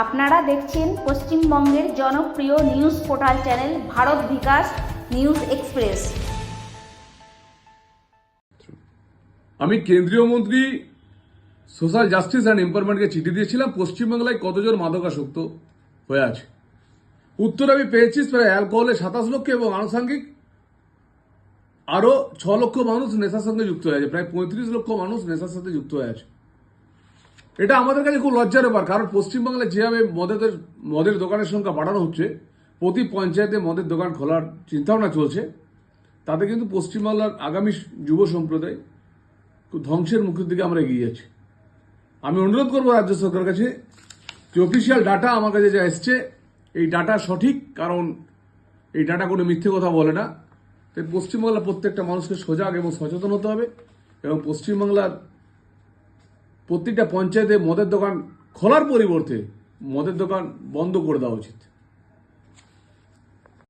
আপনারা দেখছেন পশ্চিমবঙ্গের জনপ্রিয় news portal channel Bharat Bikash news express. আমি কেন্দ্রীয় মন্ত্রী সোশ্যাল জাস্টিস অ্যান্ড এম্পাওয়ারমেন্টকে চিঠি দিয়েছিলাম, পশ্চিমবাংলায় কতজন মাদকাসক্ত হয়ে আছে? উত্তর আমি পেয়েছি, প্রায় অ্যালকোহলে সাতাশ লক্ষ এবং আনুষঙ্গিক আরও ছ লক্ষ মানুষ নেশার সঙ্গে যুক্ত হয়ে আছে, প্রায় পঁয়ত্রিশ লক্ষ মানুষ নেশার সাথে যুক্ত হয়ে আছে। এটা আমাদের কাছে খুব লজ্জার ব্যাপার, কারণ পশ্চিমবাংলায় যেভাবে মদের মদের দোকানের সংখ্যা বাড়ানো হচ্ছে, প্রতি পঞ্চায়েতে মদের দোকান খোলার চিন্তাভাবনা চলছে, তাতে কিন্তু পশ্চিমবাংলার আগামী যুব সম্প্রদায় ধ্বংসের মুখের দিকে আমরা এগিয়ে যাচ্ছি। আমি অনুরোধ করব রাজ্য সরকারের কাছে যে অফিসিয়াল ডাটা আমার কাছে যা এসছে, এই ডাটা সঠিক, কারণ এই ডাটা কোনো মিথ্যে কথা বলে না। তাই পশ্চিমবাংলার প্রত্যেকটা মানুষকে সজাগ এবং সচেতন হতে হবে এবং পশ্চিমবাংলার প্রত্যেকটা পঞ্চায়েতে মদের দোকান খোলার পরিবর্তে মদের দোকান বন্ধ করে দেওয়া উচিত।